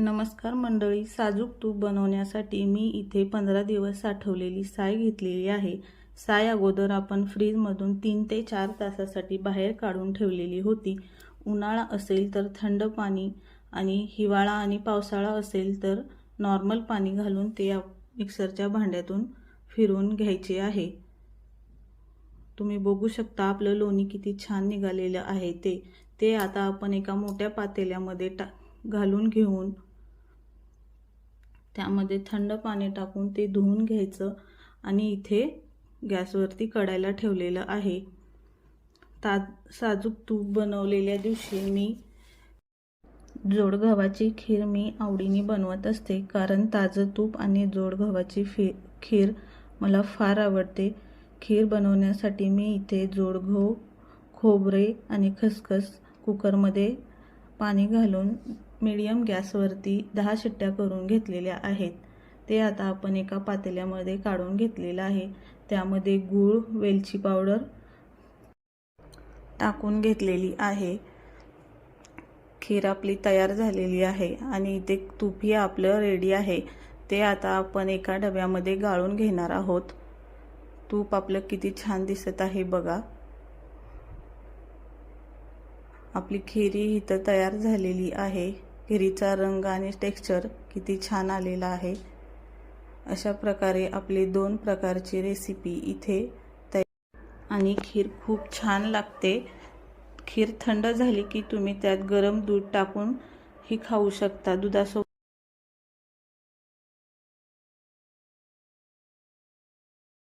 नमस्कार मंडळी साजूक तूप बनवण्यासाठी मी इथे पंधरा दिवस साठवलेली साय घेतलेली आहे. साय अगोदर आपण फ्रीजमधून तीन ते चार तासासाठी बाहेर काढून ठेवलेली होती. उन्हाळा असेल तर थंड पाणी आणि हिवाळा आणि पावसाळा असेल तर नॉर्मल पाणी घालून ते आप- मिक्सरच्या भांड्यातून फिरवून घ्यायचे आहे. तुम्ही बघू शकता आपलं लोणी किती छान निघालेलं आहे ते. ते आता आपण एका मोठ्या पातेल्यामध्ये टा घालून घेऊन त्यामध्ये थंड पाणी टाकून ते धुवून घ्यायचं आणि इथे गॅसवरती कढायला ठेवलेलं आहे. ता साजूक तूप बनवलेल्या दिवशी मी जोड गव्हाची खीर मी आवडीने बनवत असते कारण ताजं तूप आणि जोड गव्हाची फी खीर मला फार आवडते. खीर बनवण्यासाठी मी इथे जोडघो खोबरे आणि खसखस कुकरमध्ये पाणी घालून मीडियम गॅसवरती दहा शिट्ट्या करून घेतलेल्या आहेत. ते आता आपण एका पातेल्यामध्ये काढून घेतलेलं आहे. त्यामध्ये गूळ वेलची पावडर टाकून घेतलेली आहे. खीर आपली तयार झालेली आहे आणि इथे तूपही आपलं रेडी आहे. ते आता आपण एका डब्यामध्ये गाळून घेणार आहोत. तूप आपलं किती छान दिसत आहे बघा. आपली खिरी इथं तयार झालेली आहे. घिरीचा रंग आणि टेक्स्चर किती छान आलेला आहे. अशा प्रकारे आपली दोन प्रकारची रेसिपी इथे तयार आणि खीर खूप छान लागते. खीर थंड झाली की तुम्ही त्यात गरम दूध टाकून ही खाऊ शकता. दुधासोबत